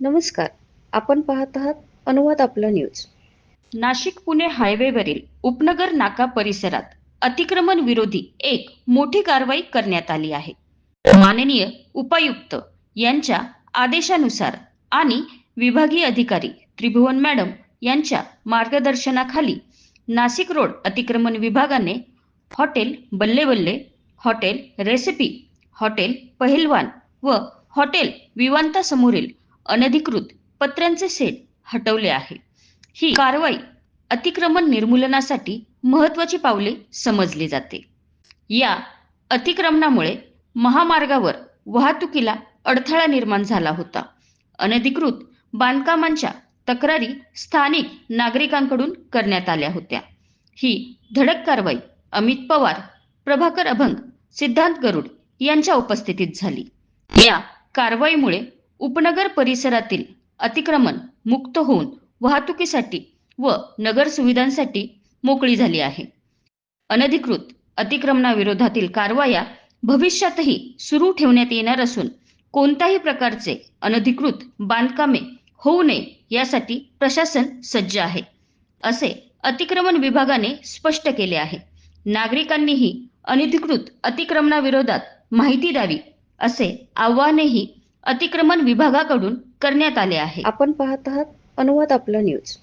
नमस्कार. आपण पाहत आहात अनुवाद आपला न्यूज. नाशिक पुणे हायवेवरील उपनगर नाका परिसरात अतिक्रमण विरोधी एक मोठी कारवाई करण्यात आली आहे. माननीय उपायुक्त यांच्या आदेशानुसार आणि विभागीय अधिकारी त्रिभुवन मॅडम यांच्या मार्गदर्शनाखाली नाशिक रोड अतिक्रमण विभागाने हॉटेल बल्ले बल्ले हॉटेल रेसिपी हॉटेल पहिलवान व हॉटेल विवांता समोरील अनधिकृत पत्र्यांचे सेट हटवले आहे. ही कारवाई अतिक्रमण निर्मूलनासाठी महत्वाची पावले समजली जाते. या अतिक्रमणामुळे महामार्गावर वाहतुकीला अडथळा निर्माण झाला होता. अनधिकृत बांधकामांच्या तक्रारी स्थानिक नागरिकांकडून करण्यात आल्या होत्या. ही धडक कारवाई अमित पवार प्रभाकर अभंग सिद्धांत गरुड यांच्या उपस्थितीत झाली. या कारवाईमुळे उपनगर परिसरातील अतिक्रमण मुक्त होऊन वाहतुकीसाठी व नगर सुविधांसाठी मोकळी झाली आहे. अनधिकृत अतिक्रमणाविरोधातील कारवाया भविष्यातही सुरू ठेवण्यात येणार असून कोणत्याही प्रकारचे अनधिकृत बांधकामे होऊ नये यासाठी प्रशासन सज्ज आहे असे अतिक्रमण विभागाने स्पष्ट केले आहे. नागरिकांनीही अनधिकृत अतिक्रमणाविरोधात माहिती द्यावी असे आवाहनही अतिक्रमण विभागाकडून करण्यात आले आहे. आपण पाहत आहात अनुवाद आपला न्यूज.